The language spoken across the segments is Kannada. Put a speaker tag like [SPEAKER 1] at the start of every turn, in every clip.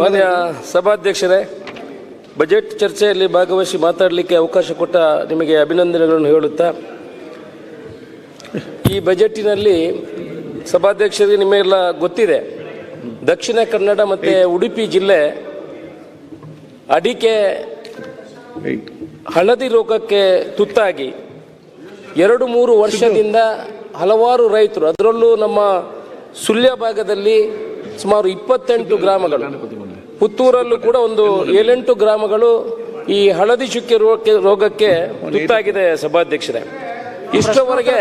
[SPEAKER 1] ಮಾನ್ಯ ಸಭಾಧ್ಯಕ್ಷರೇ ಬಜೆಟ್ ಚರ್ಚೆಯಲ್ಲಿ ಭಾಗವಹಿಸಿ ಮಾತಾಡಲಿಕ್ಕೆ ಅವಕಾಶ ಕೊಟ್ಟ ನಿಮಗೆ ಅಭಿನಂದನೆಗಳನ್ನು ಹೇಳುತ್ತಾ ಈ ಬಜೆಟಿನಲ್ಲಿ ಸಭಾಧ್ಯಕ್ಷರಿಗೆ ನಿಮಗೆಲ್ಲ ಗೊತ್ತಿದೆ. ದಕ್ಷಿಣ ಕನ್ನಡ ಮತ್ತು ಉಡುಪಿ ಜಿಲ್ಲೆ ಅಡಿಕೆ ಹಳದಿ ರೋಗಕ್ಕೆ ತುತ್ತಾಗಿ ಎರಡು ಮೂರು ವರ್ಷದಿಂದ ಹಲವಾರು ರೈತರು ಅದರಲ್ಲೂ ನಮ್ಮ ಸುಳ್ಯ ಭಾಗದಲ್ಲಿ ಸುಮಾರು ಇಪ್ಪತ್ತೆಂಟು ಗ್ರಾಮಗಳು. ಪುತ್ತೂರಲ್ಲೂ ಕೂಡ ಒಂದು ಏಳೆಂಟು ಗ್ರಾಮಗಳು ಈ ಹಳದಿ ಚುಕ್ಕೆ ರೋಗಕ್ಕೆ ರೋಗಕ್ಕೆ ತುತ್ತಾಗಿದೆ ಸಭಾಧ್ಯಕ್ಷರೇ. ಇಷ್ಟವರೆಗೆ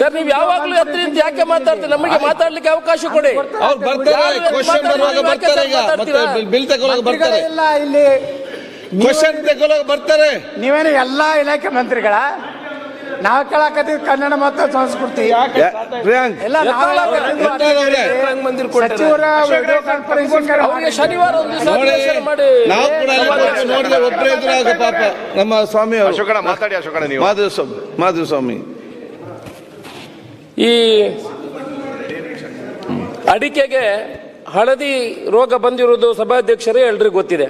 [SPEAKER 1] ಸರ್ ನೀವು ಯಾವಾಗಲೂ ಹತ್ತಿರಿಂದ ಯಾಕೆ ಮಾತಾಡ್ತೀರಿ? ನಮಗೆ ಮಾತಾಡ್ಲಿಕ್ಕೆ ಅವಕಾಶ ಕೊಡಿ.
[SPEAKER 2] ಅವ್ರು ಬರ್ತಾರೆ ಕ್ವಶನ್ ಬರುವಾಗ ಬರ್ತಾರೆ ಮತ್ತೆ ಬಿಲ್ ತಗೊಳಕ್ ಬರ್ತಾರೆ.
[SPEAKER 3] ಇಲ್ಲ ಇಲ್ಲಿ.
[SPEAKER 2] ಕ್ವಶನ್ ತಗೊಳಕ್ ಬರ್ತಾರೆ.
[SPEAKER 3] ನೀವೇನು ಎಲ್ಲಾ ಇಲಾಖೆ ಮಂತ್ರಿಗಳ? ನಾವ್ ಕೇಳಾಕತ್ತೀವಿ ಕನ್ನಡ ಮತ್ತು ಸಂಸ್ಕೃತಿ. ಎಲ್ಲ. ಸಚಿವರ ವಿಡಿಯೋ ಕಾನ್ಫರೆನ್ಸಿಂಗ್
[SPEAKER 1] ಶನಿವಾರ ಮಾಡಿ.
[SPEAKER 2] ನಾವು ಕೂಡ ನೋಡಿದ್ರೆ ಒಬ್ಬರೇ ಪಾಪ ನಮ್ಮ ಸ್ವಾಮಿ
[SPEAKER 4] ಮಾತಾಡಿ ಅಶೋಕಣ್ಣ ನೀವು.
[SPEAKER 2] ಮಾಧವ ಸ್ವಾಮಿ ಮಾಧವ ಸ್ವಾಮಿ
[SPEAKER 1] ಈ ಅಡಿಕೆಗೆ ಹಳದಿ ರೋಗ ಬಂದಿರುವುದು ಸಭಾಧ್ಯಕ್ಷರೇ ಎಲ್ರಿಗೂ ಗೊತ್ತಿದೆ.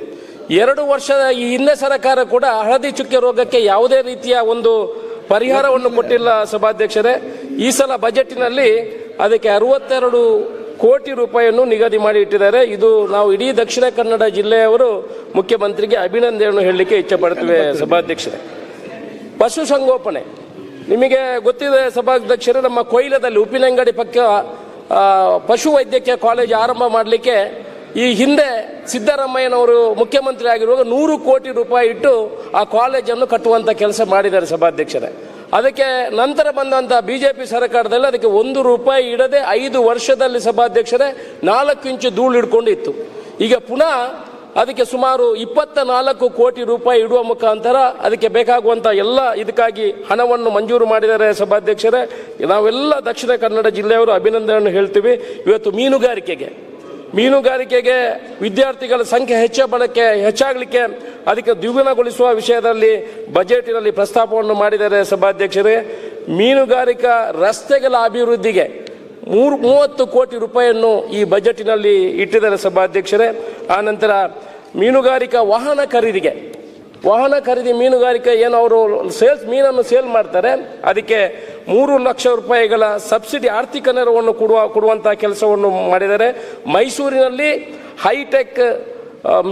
[SPEAKER 1] ಎರಡು ವರ್ಷದ ಈ ಹಿಂದೆ ಸರ್ಕಾರ ಕೂಡ ಹಳದಿ ಚುಕ್ಕೆ ರೋಗಕ್ಕೆ ಯಾವುದೇ ರೀತಿಯ ಒಂದು ಪರಿಹಾರವನ್ನು ಕೊಟ್ಟಿಲ್ಲ ಸಭಾಧ್ಯಕ್ಷರೇ. ಈ ಸಲ ಬಜೆಟಿನಲ್ಲಿ ಅದಕ್ಕೆ ಅರವತ್ತೆರಡು ಕೋಟಿ ರೂಪಾಯಿಯನ್ನು ನಿಗದಿ ಮಾಡಿ ಇಟ್ಟಿದ್ದಾರೆ. ಇದು ನಾವು ಇಡೀ ದಕ್ಷಿಣ ಕನ್ನಡ ಜಿಲ್ಲೆಯವರು ಮುಖ್ಯಮಂತ್ರಿಗೆ ಅಭಿನಂದನೆಯನ್ನು ಹೇಳಲಿಕ್ಕೆ ಇಚ್ಛಪಡ್ತೇವೆ ಸಭಾಧ್ಯಕ್ಷರೇ. ಪಶುಸಂಗೋಪನೆ ನಿಮಗೆ ಗೊತ್ತಿದೆ ಸಭಾಧ್ಯಕ್ಷರೇ, ನಮ್ಮ ಕೊಯ್ಲದಲ್ಲಿ ಉಪ್ಪಿನಂಗಡಿ ಪಕ್ಕ ಪಶು ವೈದ್ಯಕೀಯ ಕಾಲೇಜ್ ಆರಂಭ ಮಾಡಲಿಕ್ಕೆ ಈ ಹಿಂದೆ ಸಿದ್ದರಾಮಯ್ಯನವರು ಮುಖ್ಯಮಂತ್ರಿ ಆಗಿರುವಾಗ ನೂರು ಕೋಟಿ ರೂಪಾಯಿ ಇಟ್ಟು ಆ ಕಾಲೇಜನ್ನು ಕಟ್ಟುವಂಥ ಕೆಲಸ ಮಾಡಿದ್ದಾರೆ ಸಭಾಧ್ಯಕ್ಷರೇ. ಅದಕ್ಕೆ ನಂತರ ಬಂದಂಥ ಬಿ ಜೆ ಪಿ ಸರ್ಕಾರದಲ್ಲಿ ಅದಕ್ಕೆ ಒಂದು ರೂಪಾಯಿ ಇಡದೆ ಐದು ವರ್ಷದಲ್ಲಿ ಸಭಾಧ್ಯಕ್ಷರೇ ನಾಲ್ಕು ಇಂಚು ಧೂಳು ಹಿಡ್ಕೊಂಡಿತ್ತು. ಈಗ ಪುನಃ ಅದಕ್ಕೆ ಸುಮಾರು ಇಪ್ಪತ್ತ ನಾಲ್ಕು ಕೋಟಿ ರೂಪಾಯಿ ಇಡುವ ಮುಖಾಂತರ ಅದಕ್ಕೆ ಬೇಕಾಗುವಂಥ ಎಲ್ಲ ಇದಕ್ಕಾಗಿ ಹಣವನ್ನು ಮಂಜೂರು ಮಾಡಿದ್ದಾರೆ ಸಭಾಧ್ಯಕ್ಷರೇ. ನಾವೆಲ್ಲ ದಕ್ಷಿಣ ಕನ್ನಡ ಜಿಲ್ಲೆಯವರು ಅಭಿನಂದನೆಯನ್ನು ಹೇಳ್ತೀವಿ. ಇವತ್ತು ಮೀನುಗಾರಿಕೆಗೆ ಮೀನುಗಾರಿಕೆಗೆ ವಿದ್ಯಾರ್ಥಿಗಳ ಸಂಖ್ಯೆ ಹೆಚ್ಚ ಬಳಕೆ ಹೆಚ್ಚಾಗಲಿಕ್ಕೆ ಅದಕ್ಕೆ ದ್ವಿಗುಣಗೊಳಿಸುವ ವಿಷಯದಲ್ಲಿ ಬಜೆಟಿನಲ್ಲಿ ಪ್ರಸ್ತಾಪವನ್ನು ಮಾಡಿದ್ದಾರೆ ಸಭಾಧ್ಯಕ್ಷರೇ. ಮೀನುಗಾರಿಕಾ ರಸ್ತೆಗಳ ಅಭಿವೃದ್ಧಿಗೆ ಮೂರು, ಮೂವತ್ತು ಕೋಟಿ ರೂಪಾಯಿಯನ್ನು ಈ ಬಜೆಟಿನಲ್ಲಿ ಇಟ್ಟಿದ್ದಾರೆ ಸಭಾಧ್ಯಕ್ಷರೇ. ಆನಂತರ ಮೀನುಗಾರಿಕಾ ವಾಹನ ಖರೀದಿಗೆ ವಾಹನ ಖರೀದಿ ಮೀನುಗಾರಿಕೆ ಏನು ಅವರು ಸೇಲ್ಸ್ ಮೀನನ್ನು ಸೇಲ್ ಮಾಡ್ತಾರೆ, ಅದಕ್ಕೆ ಮೂರು ಲಕ್ಷ ರೂಪಾಯಿಗಳ ಸಬ್ಸಿಡಿ ಆರ್ಥಿಕ ನೆರವನ್ನು ಕೊಡುವ ಕೊಡುವಂಥ ಕೆಲಸವನ್ನು ಮಾಡಿದ್ದಾರೆ. ಮೈಸೂರಿನಲ್ಲಿ ಹೈಟೆಕ್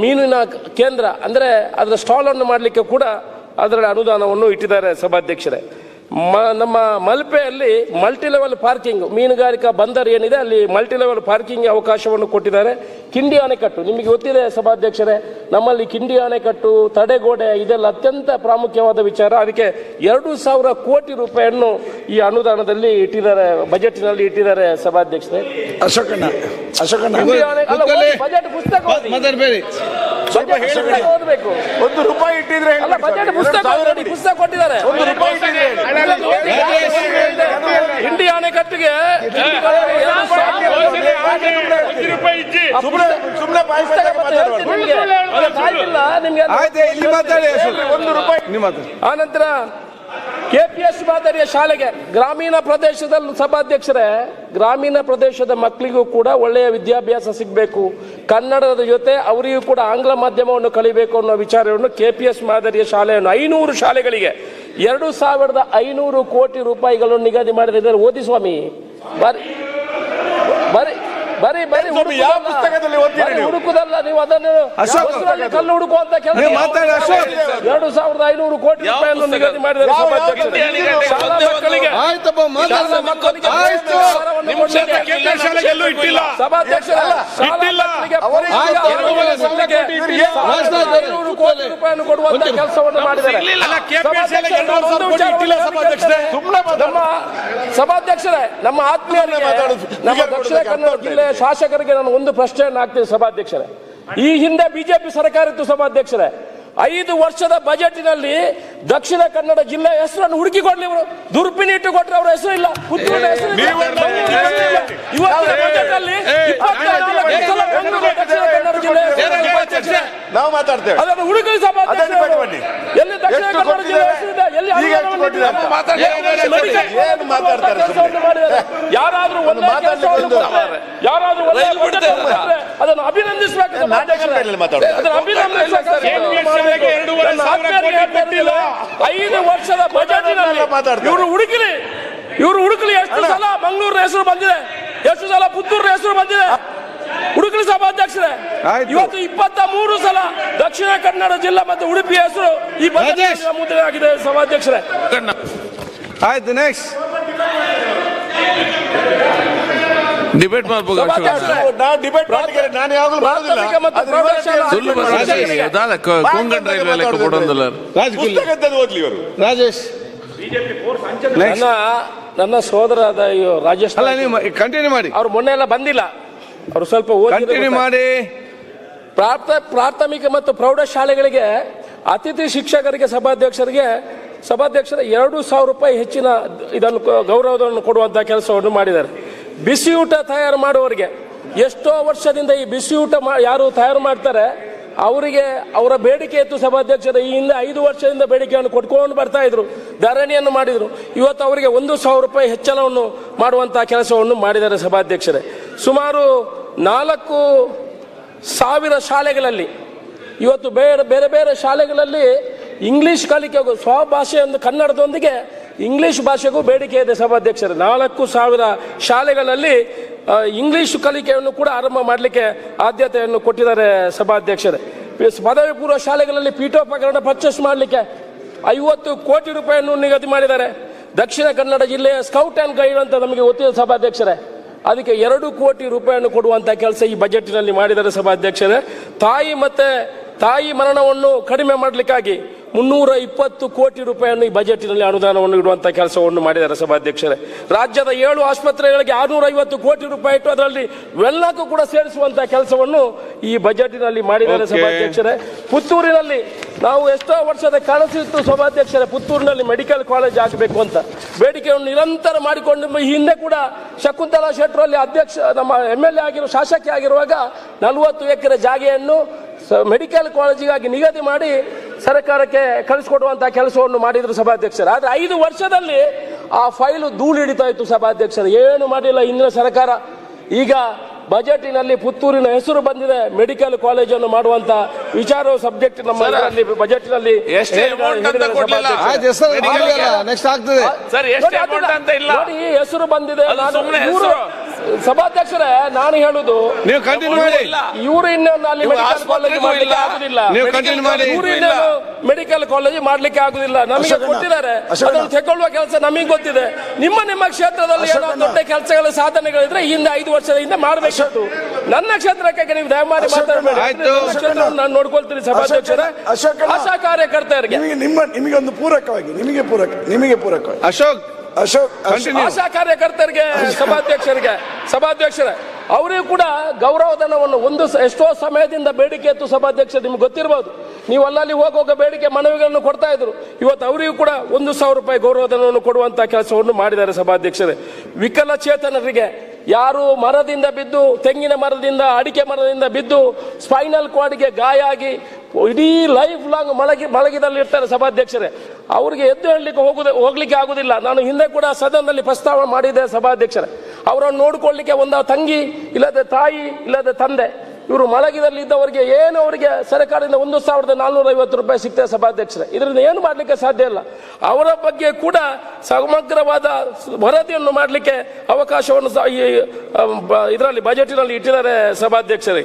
[SPEAKER 1] ಮೀನಿನ ಕೇಂದ್ರ, ಅಂದರೆ ಅದರ ಸ್ಟಾಲನ್ನು ಮಾಡಲಿಕ್ಕೆ ಕೂಡ ಅದರ ಅನುದಾನವನ್ನು ಇಟ್ಟಿದ್ದಾರೆ ಸಭಾಧ್ಯಕ್ಷರೇ. ನಮ್ಮ ಮಲ್ಪೆಯಲ್ಲಿ ಮಲ್ಟಿ ಲೆವೆಲ್ ಪಾರ್ಕಿಂಗ್ ಮೀನುಗಾರಿಕಾ ಬಂದರ್ ಏನಿದೆ ಅಲ್ಲಿ ಮಲ್ಟಿ ಲೆವೆಲ್ ಪಾರ್ಕಿಂಗ್ ಅವಕಾಶವನ್ನು ಕೊಟ್ಟಿದ್ದಾರೆ. ಕಿಂಡಿ ಅಣೆಕಟ್ಟು ನಿಮಗೆ ಗೊತ್ತಿದೆ ಸಭಾಧ್ಯಕ್ಷರೇ ನಮ್ಮಲ್ಲಿ ಕಿಂಡಿ ಅಣೆಕಟ್ಟು ತಡೆಗೋಡೆ ಇದೆಲ್ಲ ಅತ್ಯಂತ ಪ್ರಾಮುಖ್ಯವಾದ ವಿಚಾರ. ಅದಕ್ಕೆ ಎರಡು ಸಾವಿರ ಕೋಟಿ ರೂಪಾಯಿಯನ್ನು ಈ ಅನುದಾನದಲ್ಲಿ ಇಟ್ಟಿದ್ದಾರೆ ಬಜೆಟ್ನಲ್ಲಿ ಇಟ್ಟಿದ್ದಾರೆ ಸಭಾಧ್ಯಕ್ಷರೇ.
[SPEAKER 2] ಅಶೋಕಣ್ಣ
[SPEAKER 1] ಅಲ್ಲ, ಬಜೆಟ್ ಪುಸ್ತಕ ಓದಿ. ಹೇಳಿ ಓದಬೇಕು
[SPEAKER 4] ಒಂದು ರೂಪಾಯಿ ಇಟ್ಟಿದ್ರೆ
[SPEAKER 1] ಅಲ್ಲ ಬಜೆಟ್ ಪುಸ್ತಕ ಪುಸ್ತಕ ಕೊಟ್ಟಿದ್ದಾರೆ
[SPEAKER 4] ಒಂದು ರೂಪಾಯಿ ಇಟ್ಟಿದ್ರೆ
[SPEAKER 1] ಹಿಂಡಿ ಅಣೆಕಟ್ಟಿಗೆ
[SPEAKER 4] ಸುಮ್ಮನೆ ಸುಮ್ಮನೆ ಬಾಯಿ
[SPEAKER 2] ಆಯ್ತು ಇಲ್ಲಿ ಮಾತಾಡಿ
[SPEAKER 4] ಒಂದು ರೂಪಾಯಿ
[SPEAKER 1] ಆನಂತರ ಕೆಪಿಎಸ್ ಮಾದರಿಯ ಶಾಲೆಗೆ ಗ್ರಾಮೀಣ ಪ್ರದೇಶದಲ್ಲಿ ಸಭಾಧ್ಯಕ್ಷರೇ, ಗ್ರಾಮೀಣ ಪ್ರದೇಶದ ಮಕ್ಕಳಿಗೂ ಕೂಡ ಒಳ್ಳೆಯ ವಿದ್ಯಾಭ್ಯಾಸ ಸಿಗಬೇಕು. ಕನ್ನಡದ ಜೊತೆ ಅವರಿಗೂ ಕೂಡ ಆಂಗ್ಲ ಮಾಧ್ಯಮವನ್ನು ಕಲಿಬೇಕು ಅನ್ನೋ ವಿಚಾರವನ್ನು ಕೆ ಪಿ ಎಸ್ ಮಾದರಿಯ ಶಾಲೆಯನ್ನು ಐನೂರು ಶಾಲೆಗಳಿಗೆ ಎರಡು ಸಾವಿರದ ಐನೂರು ಕೋಟಿ ರೂಪಾಯಿಗಳನ್ನು ನಿಗದಿ ಮಾಡಿದ್ರೆ ಓದಿ ಸ್ವಾಮಿ. ಬರೀ ಬರಿ ಬರಿ ಬರಿ
[SPEAKER 4] ಯಾವ ಪುಸ್ತಕದಲ್ಲಿ ಓದ್ತೀರಿ
[SPEAKER 1] ಹುಡುಕುದಲ್ಲ ನೀವು ಅದನ್ನು
[SPEAKER 2] ಅಶೋಕ್.
[SPEAKER 1] ಹೊಸರಲ್ಲಿ ಕಲ್ಲು ಕೆಲಸ
[SPEAKER 2] ಮಾತಾಡಿ, ಅಶೋಕ್.
[SPEAKER 1] ಎರಡು ಸಾವಿರದ ಐನೂರು ಕೋಟಿ ರೂಪಾಯಿಯನ್ನು ನಿಗದಿ. ಶಾಲಾ ಮಕ್ಕಳಿಗೆ.
[SPEAKER 2] ಆಯ್ತಪ್ಪ
[SPEAKER 1] ಮಕ್ಕಳಿಗೆ.
[SPEAKER 2] ಆಯ್ತು.
[SPEAKER 1] ನಿಮ್ಮ ಕ್ಷೇತ್ರ
[SPEAKER 4] ಇಟ್ಟಿಲ್ಲ.
[SPEAKER 1] ಸಭಾಧ್ಯಕ್ಷರೇ,
[SPEAKER 4] ಇಟ್ಟಿಲ್ಲ.
[SPEAKER 1] ಐನೂರು ಕೋಟಿ ರೂಪಾಯಿಯನ್ನು ಕೊಡುವಂತ ಕೆಲಸವನ್ನು ಮಾಡಿದ್ದಾರೆ. ನಮ್ಮ ಸಭಾಧ್ಯಕ್ಷರೇ ನಮ್ಮ ಆತ್ಮೀಯರಿಗೆ. ನಮ್ಮ ದಕ್ಷಿಣ ಕನ್ನಡ ಜಿಲ್ಲೆಯ ಶಾಸಕರಿಗೆ ನಾನು ಒಂದು ಪ್ರಶ್ನೆಯನ್ನು ಹಾಕ್ತೀನಿ ಸಭಾಧ್ಯಕ್ಷರೇ ಈ ಹಿಂದೆ ಬಿಜೆಪಿ ಸರ್ಕಾರ ಇತ್ತು ಸಭಾಧ್ಯಕ್ಷರೇ ಐದು ವರ್ಷದ ಬಜೆಟ್ನಲ್ಲಿ ದಕ್ಷಿಣ ಕನ್ನಡ ಜಿಲ್ಲೆ ಹೆಸರನ್ನು ಹುಡುಕಿಕೊಡ್ಲಿ ಇವರು ದುರ್ಬಿನಿ ಇಟ್ಟು ಕೊಟ್ಟರೆ ಅವರ ಹೆಸರು ಇಲ್ಲ ಪುತ್ತೂರಿನ ಹೆಸರು
[SPEAKER 4] ನೀವು.
[SPEAKER 1] ಇವತ್ತಿನ ದಕ್ಷಿಣ ಕನ್ನಡ ಜಿಲ್ಲೆ
[SPEAKER 4] ಮಾತಾಡ್ತೇವೆ
[SPEAKER 1] ಅದನ್ನು ಹುಡುಕಿ
[SPEAKER 4] ಸಭಾಧ್ಯಕ್ಷ
[SPEAKER 1] ಎಲ್ಲಿ ದಕ್ಷಿಣ ಕನ್ನಡ ಜಿಲ್ಲೆ
[SPEAKER 4] ಏನು ಮಾತಾಡ್ತಾರೆ?
[SPEAKER 1] ಯಾರಾದ್ರೂ ಕೆಲಸವನ್ನು ಕೊಟ್ಟರೆ, ಯಾರಾದ್ರೂ ಅದನ್ನು ಅಭಿನಂದಿಸಬೇಕು ಐದು ವರ್ಷದ ಬಜೆಟಿನಲ್ಲಿ. ಇವರು ಹುಡುಕಿರಿ ಇವರು ಹುಡುಕಲಿ. ಎಷ್ಟು ಸಲ ಮಂಗಳೂರಿನ ಹೆಸರು ಬಂದಿದೆ. ಎಷ್ಟು ಸಲ ಪುತ್ತೂರಿನ ಹೆಸರು ಬಂದಿದೆ. ಸಭಾಧ್ಯಕ್ಷರೇ ಇವತ್ತು ಇಪ್ಪತ್ತ ಮೂರು ಸಲ ದಕ್ಷಿಣ ಕನ್ನಡ ಜಿಲ್ಲಾ ಮತ್ತು ಉಡುಪಿ ಹೆಸರು ಈ ಮುದ್ರೆ ಆಗಿದೆ ಸಭಾಧ್ಯಕ್ಷರೇ
[SPEAKER 2] ಆಯ್ತು ನೆಕ್ಸ್ಟ್
[SPEAKER 5] ಡಿಬೇಟ್
[SPEAKER 4] ನಾನು ಡಿಬೇಟ್ ಮಾಡ್ಲಿಕ್ಕೆ ನಾನು ಯಾವಾಗಲೂ ಮಾಡೋದಿಲ್ಲ
[SPEAKER 5] ರೈಲ್ವೆ ಕೊಡೋದಿಲ್ಲ.
[SPEAKER 4] ಓದ್ಲಿ ಇವರು.
[SPEAKER 2] ರಾಜೇಶ್.
[SPEAKER 1] ನನ್ನ ನನ್ನ ಸೋದರಾದ ಇವ್ರು ರಾಜೇಶ್
[SPEAKER 2] ಕಂಟಿನ್ಯೂ ಮಾಡಿ.
[SPEAKER 1] ಅವ್ರು ಮೊನ್ನೆ ಎಲ್ಲ ಬಂದಿಲ್ಲ. ಅವರು ಸ್ವಲ್ಪ
[SPEAKER 2] ಕಂಟಿನ್ಯೂ ಮಾಡಿ.
[SPEAKER 1] ಪ್ರಾಥ ಪ್ರಾಥಮಿಕ ಮತ್ತು ಪ್ರೌಢಶಾಲೆಗಳಿಗೆ ಅತಿಥಿ ಶಿಕ್ಷಕರಿಗೆ ಸಭಾಧ್ಯಕ್ಷರಿಗೆ ಸಭಾಧ್ಯಕ್ಷರ ಎರಡು ಸಾವಿರ ರೂಪಾಯಿ ಹೆಚ್ಚಿನ ಇದನ್ನು ಗೌರವವನ್ನು ಕೊಡುವಂಥ ಕೆಲಸವನ್ನು ಮಾಡಿದ್ದಾರೆ. ಬಿಸಿಯೂಟ ತಯಾರು ಮಾಡುವವರಿಗೆ ಎಷ್ಟೋ ವರ್ಷದಿಂದ ಈ ಬಿಸಿ ಊಟ ಮಾ- ಯಾರು ತಯಾರು ಮಾಡ್ತಾರೆ ಅವರಿಗೆ ಅವರ ಬೇಡಿಕೆ ಇತ್ತು ಸಭಾಧ್ಯಕ್ಷರ ಈ ಹಿಂದೆ ಐದು ವರ್ಷದಿಂದ ಬೇಡಿಕೆಯನ್ನು ಕೊಟ್ಕೊಂಡು ಬರ್ತಾ ಇದ್ರು, ಧರಣಿಯನ್ನು ಮಾಡಿದರು. ಇವತ್ತು ಅವರಿಗೆ ಒಂದು ಸಾವಿರ ರೂಪಾಯಿ ಹೆಚ್ಚಳವನ್ನು ಮಾಡುವಂಥ ಕೆಲಸವನ್ನು ಮಾಡಿದ್ದಾರೆ ಸಭಾಧ್ಯಕ್ಷರೇ. ಸುಮಾರು ನಾಲ್ಕು ಸಾವಿರ ಶಾಲೆಗಳಲ್ಲಿ, ಇವತ್ತು ಬೇರೆ ಬೇರೆ ಬೇರೆ ಶಾಲೆಗಳಲ್ಲಿ ಇಂಗ್ಲಿಷ್ ಕಲಿಕೆ ಸ್ವಭಾಷೆಯೊಂದು ಕನ್ನಡದೊಂದಿಗೆ ಇಂಗ್ಲಿಷ್ ಭಾಷೆಗೂ ಬೇಡಿಕೆ ಇದೆ ಸಭಾಧ್ಯಕ್ಷರು. ನಾಲ್ಕು ಸಾವಿರ ಶಾಲೆಗಳಲ್ಲಿ ಇಂಗ್ಲೀಷ್ ಕಲಿಕೆಯನ್ನು ಕೂಡ ಆರಂಭ ಮಾಡಲಿಕ್ಕೆ ಆದ್ಯತೆಯನ್ನು ಕೊಟ್ಟಿದ್ದಾರೆ ಸಭಾಧ್ಯಕ್ಷರೇ. ಪದವಿ ಪೂರ್ವ ಶಾಲೆಗಳಲ್ಲಿ ಪೀಠೋಪಕರಣ ಪರ್ಚೇಸ್ ಮಾಡಲಿಕ್ಕೆ ಐವತ್ತು ಕೋಟಿ ರೂಪಾಯಿಯನ್ನು ನಿಗದಿ ಮಾಡಿದ್ದಾರೆ. ದಕ್ಷಿಣ ಕನ್ನಡ ಜಿಲ್ಲೆಯ ಸ್ಕೌಟ್ ಆ್ಯಂಡ್ ಗೈಡ್ ಅಂತ ನಮಗೆ ಗೊತ್ತಿದೆ ಸಭಾಧ್ಯಕ್ಷರೇ. ಅದಕ್ಕೆ ಎರಡು ಕೋಟಿ ರೂಪಾಯಿಯನ್ನು ಕೊಡುವಂಥ ಕೆಲಸ ಈ ಬಜೆಟ್ನಲ್ಲಿ ಮಾಡಿದ್ದಾರೆ ಸಭಾಧ್ಯಕ್ಷರೇ. ತಾಯಿ ಮತ್ತೆ ತಾಯಿ ಮರಣವನ್ನು ಕಡಿಮೆ ಮಾಡಲಿಕ್ಕಾಗಿ ಮುನ್ನೂರ ಇಪ್ಪತ್ತು ಕೋಟಿ ರೂಪಾಯಿಯನ್ನು ಈ ಬಜೆಟ್ನಲ್ಲಿ ಅನುದಾನವನ್ನು ಇಡುವಂಥ ಕೆಲಸವನ್ನು ಮಾಡಿದ್ದಾರೆ ಸಭಾಧ್ಯಕ್ಷರೇ ರಾಜ್ಯದ ಏಳು ಆಸ್ಪತ್ರೆಗಳಿಗೆ ಆರ್ನೂರ ಐವತ್ತು ಕೋಟಿ ರೂಪಾಯಿ ಇಟ್ಟು ಅದರಲ್ಲಿ ಎಲ್ಲಕ್ಕೂ ಕೂಡ ಸೇರಿಸುವಂತ ಕೆಲಸವನ್ನು ಈ ಬಜೆಟ್ನಲ್ಲಿ ಮಾಡಿದ್ದಾರೆ. ಸಭಾಧ್ಯಕ್ಷರೇ ಪುತ್ತೂರಿನಲ್ಲಿ ನಾವು ಎಷ್ಟೋ ವರ್ಷದ ಕನಸಿತ್ತು ಸಭಾಧ್ಯಕ್ಷರೇ ಪುತ್ತೂರಿನಲ್ಲಿ ಮೆಡಿಕಲ್ ಕಾಲೇಜ್ ಆಗಬೇಕು ಅಂತ. ಬೇಡಿಕೆಯನ್ನು ನಿರಂತರ ಮಾಡಿಕೊಂಡು ಈ ಹಿಂದೆ ಕೂಡ ಶಕುಂತಲಾ ಶೆಟ್ಟರಲ್ಲಿ ಅಧ್ಯಕ್ಷ ನಮ್ಮ ಎಂ ಎಲ್ ಎ ಆಗಿರೋ ಶಾಸಕಿ ಆಗಿರುವಾಗ ನಲವತ್ತು ಎಕರೆ ಜಾಗೆಯನ್ನು ಮೆಡಿಕಲ್ ಕಾಲೇಜಿಗಾಗಿ ನಿಗದಿ ಮಾಡಿ ಸರ್ಕಾರಕ್ಕೆ ಕಳಿಸ್ಕೊಡುವಂತಹ ಕೆಲಸವನ್ನು ಮಾಡಿದ್ರು ಸಭಾಧ್ಯಕ್ಷರು. ಆದ್ರೆ ಐದು ವರ್ಷದಲ್ಲಿ ಆ ಫೈಲು ಧೂಳು ಹಿಡಿತಾ ಇತ್ತು ಸಭಾಧ್ಯಕ್ಷರು. ಏನು ಮಾಡಿಲ್ಲ ಇಂದಿನ ಸರ್ಕಾರ. ಈಗ ಬಜೆಟ್ನಲ್ಲಿ ಪುತ್ತೂರಿನ ಹೆಸರು ಬಂದಿದೆ ಮೆಡಿಕಲ್ ಕಾಲೇಜನ್ನು ಮಾಡುವಂತ ವಿಚಾರ ಸಬ್ಜೆಕ್ಟ್ ನಮ್ಮಲ್ಲಿ ಬಜೆಟ್ನಲ್ಲಿ
[SPEAKER 5] ಎಷ್ಟೇ amount ಅಂತ ಕೊಡ್ಲಿಲ್ಲ.
[SPEAKER 2] ಆಯ್ತು ಹೆಸರು ನೆಕ್ಸ್ಟ್ ಆಗ್ತದೆ.
[SPEAKER 5] ಸರ್ ಎಷ್ಟು ಅಮೌಂಟ್ ಅಂತ ಇಲ್ಲ.
[SPEAKER 1] ನೋಡಿ ಹೆಸರು ಬಂದಿದೆ ಸಭಾಧ್ಯಕ್ಷರೇ ನಾನು ಹೇಳುದು
[SPEAKER 2] ನೀವು ಕಂಟಿನ್ಯೂ ಮಾಡಿ.
[SPEAKER 1] ಇವರು ಇನ್ನೊಂದು ಅಲ್ಲಿ ಮೆಡಿಕಲ್ ಕಾಲೇಜ್ ಮಾಡ್ಲಿಕ್ಕೆ. ಆಗುದಿಲ್ಲ.
[SPEAKER 2] ನೀವು
[SPEAKER 5] Medical
[SPEAKER 2] ಕಂಟಿನ್ಯೂ ಮಾಡಿ.
[SPEAKER 5] college
[SPEAKER 1] ಇವರು ಇನ್ನೊಂದು ಮೆಡಿಕಲ್ ಕಾಲೇಜ್ ಮಾಡ್ಲಿಕ್ಕೆ ಆಗುದಿಲ್ಲ. ನಮಗೆ ಕೊಟ್ಟಿದ್ದಾರೆ ಅದನ್ನು ತೆಗೊಳ್ಳುವ ಕೆಲಸ ನಮಗೆ ಗೊತ್ತಿದೆ. ನಿಮ್ಮ ನಿಮ್ಮ ಕ್ಷೇತ್ರದಲ್ಲಿ ಏನೋ ದೊಡ್ಡ ಕೆಲಸಗಳ ಸಾಧನೆಗಳಿದ್ರೆ ಹಿಂದೆ ಐದು ವರ್ಷದ ಹಿಂದೆ ಮಾಡಬೇಕಿತ್ತು ನನ್ನ ಕ್ಷೇತ್ರಕ್ಕೆ ನೀವು ದಯಮಾಡಿ ಮಾತಾಡಬೇಡಿ. ನಾನು ನೋಡ್ಕೊಳ್ತೀನಿ ಸಭಾಧ್ಯಕ್ಷರೇ. ಆಶಾ ಕಾರ್ಯಕರ್ತರಿಗೆ
[SPEAKER 6] ನಿಮಗೆ ನಿಮ್ಮ ನಿಮಗೆ ಒಂದು ಪೂರಕವಾಗಿ ನಿಮಗೆ ಪೂರಕ ನಿಮಗೆ ಪೂರಕವಾಗಿ.
[SPEAKER 2] ಅಶೋಕ್
[SPEAKER 6] ಅಶೋಕ್
[SPEAKER 1] ಆಶಾ ಕಾರ್ಯಕರ್ತರಿಗೆ ಸಭಾಧ್ಯಕ್ಷರಿಗೆ ಸಭಾಧ್ಯಕ್ಷರೇ ಅವರಿಗೂ ಕೂಡ ಗೌರವಧನವನ್ನು ಒಂದು ಸ- ಎಷ್ಟೋ ಸಮಯದಿಂದ ಬೇಡಿಕೆ ಇತ್ತು ಸಭಾಧ್ಯಕ್ಷ ನಿಮ್ಗೆ ಗೊತ್ತಿರಬಹುದು ನೀವು ಅಲ್ಲಲ್ಲಿ ಹೋಗೋಗ ಬೇಡಿಕೆ ಮನವಿಗಳನ್ನು ಕೊಡ್ತಾ ಇದ್ರು. ಇವತ್ತು ಅವರಿಗೂ ಕೂಡ ಒಂದು ಸಾವಿರ ರೂಪಾಯಿ ಗೌರವಧನವನ್ನು ಕೊಡುವಂತ ಕೆಲಸವನ್ನು ಮಾಡಿದ್ದಾರೆ ಸಭಾಧ್ಯಕ್ಷರೇ. ವಿಕಲಚೇತನರಿಗೆ ಯಾರು ಮರದಿಂದ ಬಿದ್ದು ತೆಂಗಿನ ಮರದಿಂದ ಅಡಿಕೆ ಮರದಿಂದ ಬಿದ್ದು ಸ್ಪೈನಲ್ ಕಾರ್ಡ್ಗೆ ಗಾಯ ಆಗಿ ಇಡೀ ಲೈಫ್ ಲಾಂಗ್ ಮಳಗಿ, ಮಳಗಿದಲ್ಲಿ ಇರ್ತಾರೆ ಸಭಾಧ್ಯಕ್ಷರೇ. ಅವರಿಗೆ ಎದ್ದು ಹೇಳಲಿಕ್ಕೆ ಹೋಗುದ, ಹೋಗ್ಲಿಕ್ಕೆ ಆಗುದಿಲ್ಲ. ನಾನು ಹಿಂದೆ ಕೂಡ ಸದನದಲ್ಲಿ ಪ್ರಸ್ತಾವ ಮಾಡಿದೆ ಸಭಾಧ್ಯಕ್ಷರೇ. ಅವರನ್ನು ನೋಡಿಕೊಳ್ಳಿಕ್ಕೆ ಒಂದು ತಂಗಿ, ಇಲ್ಲದೆ ತಾಯಿ, ಇಲ್ಲದೆ ತಂದೆ. ಇವರು ಮಳಗಿದಲ್ಲಿ ಇದ್ದವರಿಗೆ ಏನು ಅವರಿಗೆ ಸರ್ಕಾರದಿಂದ ಒಂದು ಸಾವಿರದ ನಾಲ್ನೂರ ಐವತ್ತು ರೂಪಾಯಿ ಸಿಗ್ತದೆ ಸಭಾಧ್ಯಕ್ಷರೇ. ಇದರಿಂದ ಏನು ಮಾಡಲಿಕ್ಕೆ ಸಾಧ್ಯ ಇಲ್ಲ. ಅವರ ಬಗ್ಗೆ ಕೂಡ ಸಮಗ್ರವಾದ ವರದಿಯನ್ನು ಮಾಡಲಿಕ್ಕೆ ಅವಕಾಶವನ್ನು ಇದರಲ್ಲಿ ಬಜೆಟಿನಲ್ಲಿ ಇಟ್ಟಿದ್ದಾರೆ ಸಭಾಧ್ಯಕ್ಷರೇ.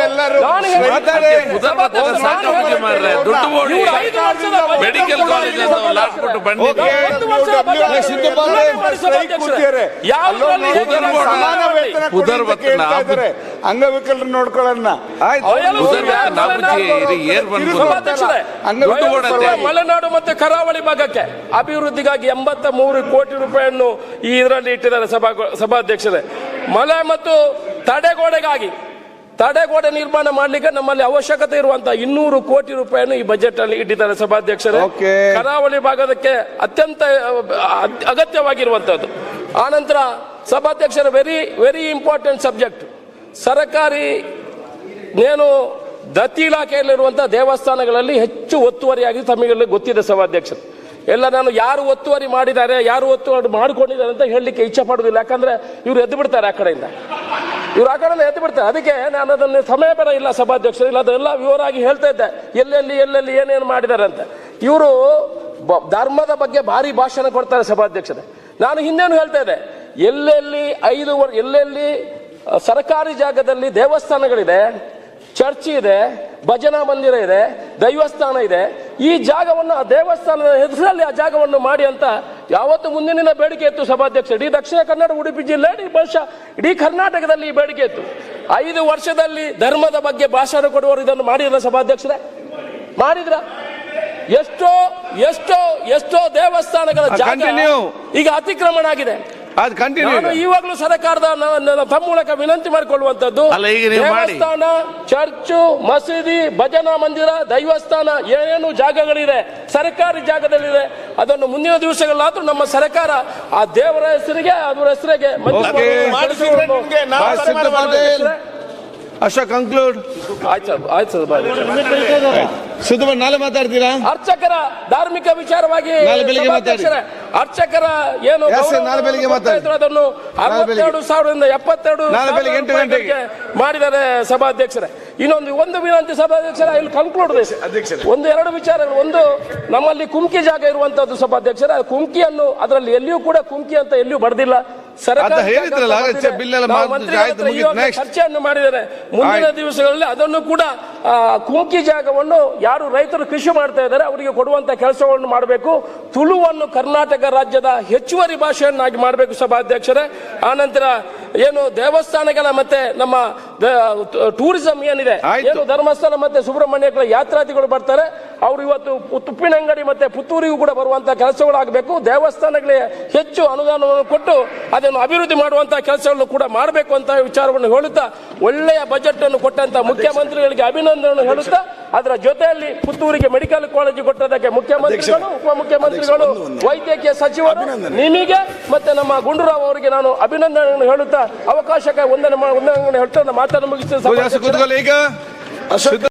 [SPEAKER 4] ಎಲ್ಲರೂ
[SPEAKER 1] ನಾನು
[SPEAKER 5] ಸಾಕು
[SPEAKER 1] ಹೇಳುವಂಥದ್ದು,
[SPEAKER 5] ಮಾರ್ರೆ, ದುಡ್ಡು
[SPEAKER 1] W budget
[SPEAKER 5] medical college. Last.
[SPEAKER 4] ಕೂತಿದ್ದಾರೆ. ಅಂಗವಿಕಲರು ನೋಡ್ಕೊಳ್ಳೋಣ
[SPEAKER 1] ಮಲೆನಾಡು ಮತ್ತು ಕರಾವಳಿ ಭಾಗಕ್ಕೆ ಅಭಿವೃದ್ಧಿಗಾಗಿ ಎಂಬತ್ತ ಮೂರು ಕೋಟಿ ರೂಪಾಯಿಯನ್ನು ಈ ಇದರಲ್ಲಿ ಇಟ್ಟಿದ್ದಾರೆ ಸಭಾ ಸಭಾಧ್ಯಕ್ಷರೇ. ಮಲೆ ಮತ್ತು ತಡೆಗೋಡೆಗಾಗಿ ತಡೆಗೋಡೆ ನಿರ್ಮಾಣ ಮಾಡಲಿಕ್ಕೆ ನಮ್ಮಲ್ಲಿ ಅವಶ್ಯಕತೆ ಇರುವಂತ ಇನ್ನೂರು ಕೋಟಿ ರೂಪಾಯಿಯನ್ನು ಈ ಬಜೆಟ್ ಅಲ್ಲಿ ಇಟ್ಟಿದ್ದಾರೆ ಸಭಾಧ್ಯಕ್ಷರು. ಕರಾವಳಿ ಭಾಗದಕ್ಕೆ ಅತ್ಯಂತ ಅಗತ್ಯವಾಗಿರುವಂತಹದ್ದು ಆನಂತರ ಸಭಾಧ್ಯಕ್ಷರ ವೆರಿ ವೆರಿ ಇಂಪಾರ್ಟೆಂಟ್ ಸಬ್ಜೆಕ್ಟ್ ಸರ್ಕಾರಿ ಏನು ದತ್ತಿ ಇಲಾಖೆಯಲ್ಲಿರುವಂಥ ದೇವಸ್ಥಾನಗಳಲ್ಲಿ ಹೆಚ್ಚು ಒತ್ತುವರಿಯಾಗಿ ತಮಗೆಲ್ಲ ಗೊತ್ತಿದೆ ಸಭಾಧ್ಯಕ್ಷರು. ಎಲ್ಲ ನಾನು ಯಾರು ಒತ್ತುವರಿ ಮಾಡಿದ್ದಾರೆ, ಯಾರು ಒತ್ತುವರಿ ಮಾಡಿಕೊಂಡಿದ್ದಾರೆ ಅಂತ ಹೇಳಲಿಕ್ಕೆ ಇಚ್ಛೆ ಪಡುವುದಿಲ್ಲ ಯಾಕಂದ್ರೆ ಇವ್ರು ಎದ್ದು ಬಿಡ್ತಾರೆ ಆ ಕಡೆಯಿಂದ. ಇವ್ರು ಆ ಕಡೆಯಿಂದ ಎದ್ದು ಬಿಡ್ತಾರೆ. ಅದಕ್ಕೆ ನಾನು ಅದನ್ನು ಸಮಯ ಬೇಡ ಇಲ್ಲ ಸಭಾಧ್ಯಕ್ಷರು. ಇಲ್ಲ, ಅದೆಲ್ಲ ವಿವರವಾಗಿ ಹೇಳ್ತಾ ಇದ್ದೆ. ಎಲ್ಲೆಲ್ಲಿ ಎಲ್ಲೆಲ್ಲಿ ಏನೇನು ಮಾಡಿದ್ದಾರೆ ಅಂತ. ಇವರು ಧರ್ಮದ ಬಗ್ಗೆ ಭಾರಿ ಭಾಷಣ ಕೊಡ್ತಾರೆ ಸಭಾಧ್ಯಕ್ಷರೇ. ನಾನು ಹಿಂದೇನು ಹೇಳ್ತಾ ಇದ್ದೆ? ಎಲ್ಲೆಲ್ಲಿ ಐದು ಎಲ್ಲೆಲ್ಲಿ ಸರ್ಕಾರಿ ಜಾಗದಲ್ಲಿ ದೇವಸ್ಥಾನಗಳಿದೆ ಚರ್ಚ್ ಇದೆ ಭಜನಾ ಮಂದಿರ ಇದೆ ದೈವಸ್ಥಾನ ಇದೆ. ಈ ಜಾಗವನ್ನು ಆ ದೇವಸ್ಥಾನದ ಹೆಸರಲ್ಲಿ ಆ ಜಾಗವನ್ನು ಮಾಡಿ ಅಂತ ಯಾವತ್ತು ಮುಂದಿನ ಬೇಡಿಕೆ ಇತ್ತು ಸಭಾಧ್ಯಕ್ಷ. ಇಡೀ ದಕ್ಷಿಣ ಕನ್ನಡ ಉಡುಪಿ ಜಿಲ್ಲೆ ಇಡೀ ಬಹುಶಃ ಇಡೀ ಕರ್ನಾಟಕದಲ್ಲಿ ಈ ಬೇಡಿಕೆ ಇತ್ತು. ಐದು ವರ್ಷದಲ್ಲಿ ಧರ್ಮದ ಬಗ್ಗೆ ಭಾಷಣ ಕೊಡುವವರು ಇದನ್ನು ಮಾಡಿದ್ರ ಸಭಾಧ್ಯಕ್ಷರೇ? ಮಾಡಿದ್ರ? ಎಷ್ಟೋ ಎಷ್ಟೋ ಎಷ್ಟೋ ದೇವಸ್ಥಾನಗಳ ಜಾಗ. ಈಗ ಅತಿಕ್ರಮಣ ಆಗಿದೆ.
[SPEAKER 2] ಅದು ಕಂಟಿನ್ಯೂ
[SPEAKER 1] ಇವಾಗಲೂ ಈವಾಗಲೂ ಸರ್ಕಾರದ ತಮ್ಮ ಮೂಲಕ ವಿನಂತಿ ಮಾಡಿಕೊಳ್ಳುವಂತದ್ದು
[SPEAKER 5] ಅಲ್ಲ, ಈಗ ನೀವು ಮಾಡಿ.
[SPEAKER 1] ದೇವಸ್ಥಾನ ಚರ್ಚು ಮಸೀದಿ ಭಜನಾ ಮಂದಿರ ದೈವಸ್ಥಾನ ಏನೇನು ಜಾಗಗಳಿದೆ ಸರ್ಕಾರಿ ಜಾಗದಲ್ಲಿದೆ ಅದನ್ನು ಮುಂದಿನ ದಿವಸಗಳಾದ್ರೂ ನಮ್ಮ ಸರ್ಕಾರ ಆ ದೇವರ ಹೆಸರಿಗೆ ಅದರ ಹೆಸರಿಗೆ ಮಂಜೂರು
[SPEAKER 2] ಕನ್ಕ್ಲೂಡ್ ಕಂಕ್ಲೂಡ್
[SPEAKER 1] ಆಯ್ತು ಸರ್, ಆಯ್ತು ಸರ್, ಬಾಯ್.
[SPEAKER 2] ನಾಳೆ ಮಾತಾಡ್ತೀರಾ
[SPEAKER 1] ಅರ್ಚಕರ ಧಾರ್ಮಿಕ ವಿಚಾರವಾಗಿ
[SPEAKER 2] ನಾಳೆ ಬೆಳಿಗ್ಗೆ ಮಾತಾಡಿ.
[SPEAKER 1] ಸಭಾಧ್ಯಕ್ಷರೇ, ಅರ್ಚಕರ ಏನು
[SPEAKER 2] Yes, sir, ನಾಳೆ ಬೆಳಿಗ್ಗೆ ಮಾತಾಡಿ.
[SPEAKER 1] ಅದನ್ನು
[SPEAKER 2] ನಾಳೆ ಬೆಳಿಗ್ಗೆ.
[SPEAKER 1] ಅರವತ್ತೆರಡು ಸಾವಿರದಿಂದ ಎಪ್ಪತ್ತೆರಡು
[SPEAKER 2] ನಾಳೆ ಬೆಳಿಗ್ಗೆ ಎಂಟು
[SPEAKER 1] ಸಾವಿರ
[SPEAKER 2] ಗಂಟೆಗೆ.
[SPEAKER 1] ರೂಪಾಯಿಗೆ ಮಾಡಿದ್ದಾರೆ ಸಭಾಧ್ಯಕ್ಷರೇ ಇನ್ನೊಂದು ಒಂದು ವಿನಂತಿ ಸಭಾಧ್ಯಕ್ಷರ ಇಲ್ಲಿ ಕನ್ಕ್ಲೂಡ್ ಒಂದು ಎರಡು ವಿಚಾರಗಳು ಒಂದು ನಮ್ಮಲ್ಲಿ ಕುಮ್ಕಿ ಜಾಗ ಇರುವಂತದ್ದು ಸಭಾಧ್ಯಕ್ಷರ ಕುಂಕಿಯನ್ನು ಕುಮ್ಕಿಯನ್ನು ಅದರಲ್ಲಿ ಎಲ್ಲಿಯೂ ಕೂಡ ಕುಮ್ಕಿ ಅಂತ ಎಲ್ಲಿಯೂ ಬರ್ದಿಲ್ಲ ಚರ್ಚೆಯನ್ನು ಮಾಡಿದ್ದಾರೆ. ಮುಂದಿನ. ದಿವಸಗಳಲ್ಲಿ ಅದನ್ನು ಕೂಡ ಕುಂಕಿ ಜಾಗವನ್ನು ಯಾರು ರೈತರು ಕೃಷಿ ಮಾಡ್ತಾ ಇದ್ದಾರೆ ಅವರಿಗೆ ಕೊಡುವಂತ ಕೆಲಸವನ್ನು ಮಾಡಬೇಕು. ತುಳುವನ್ನು ಕರ್ನಾಟಕ ರಾಜ್ಯದ ಹೆಚ್ಚುವರಿ ಭಾಷೆಯನ್ನಾಗಿ ಮಾಡಬೇಕು ಸಭಾಧ್ಯಕ್ಷರೇ. ಆನಂತರ ಏನು ದೇವಸ್ಥಾನಗಳ ಮತ್ತೆ ನಮ್ಮ ಟೂರಿಸಂ ಏನಿದೆ ಏನು ಧರ್ಮಸ್ಥಳ ಮತ್ತೆ ಸುಬ್ರಹ್ಮಣ್ಯಗಳ ಯಾತ್ರಾರ್ಥಿಗಳು ಬರ್ತಾರೆ. ಅವರು ಇವತ್ತು ತುಪ್ಪಿನ ಅಂಗಡಿ ಮತ್ತೆ ಪುತ್ತೂರಿಗೂ ಕೂಡ ಬರುವಂಥ ಕೆಲಸಗಳಾಗಬೇಕು. ದೇವಸ್ಥಾನಗಳಿಗೆ ಹೆಚ್ಚು ಅನುದಾನವನ್ನು ಕೊಟ್ಟು ಅದನ್ನು ಅಭಿವೃದ್ಧಿ ಮಾಡುವಂಥ ಕೆಲಸಗಳನ್ನು ಕೂಡ ಮಾಡಬೇಕು ಅಂತ ವಿಚಾರವನ್ನು ಹೇಳುತ್ತಾ ಒಳ್ಳೆಯ ಬಜೆಟ್ ಅನ್ನು ಕೊಟ್ಟಂತ ಮುಖ್ಯಮಂತ್ರಿಗಳಿಗೆ ಅಭಿನಂದನೆ ಹೇಳುತ್ತಾ ಅದರ ಜೊತೆಯಲ್ಲಿ ಪುತ್ತೂರಿಗೆ ಮೆಡಿಕಲ್ ಕಾಲೇಜು ಕೊಟ್ಟದಕ್ಕೆ ಮುಖ್ಯಮಂತ್ರಿಗಳು ಉಪಮುಖ್ಯಮಂತ್ರಿಗಳು ವೈದ್ಯಕೀಯ ಸಚಿವರು ನಿಮಗೆ ಮತ್ತೆ ನಮ್ಮ ಗುಂಡೂರಾವ್ ಅವರಿಗೆ ನಾನು ಅಭಿನಂದನೆಯನ್ನು ಹೇಳುತ್ತಾ ಅವಕಾಶಕ್ಕೆ ಒಂದನೇ ಒಂದನೇ ಹೇಳ್ತಾ ಮಾತನ್ನು
[SPEAKER 2] ಸಿದ್ದು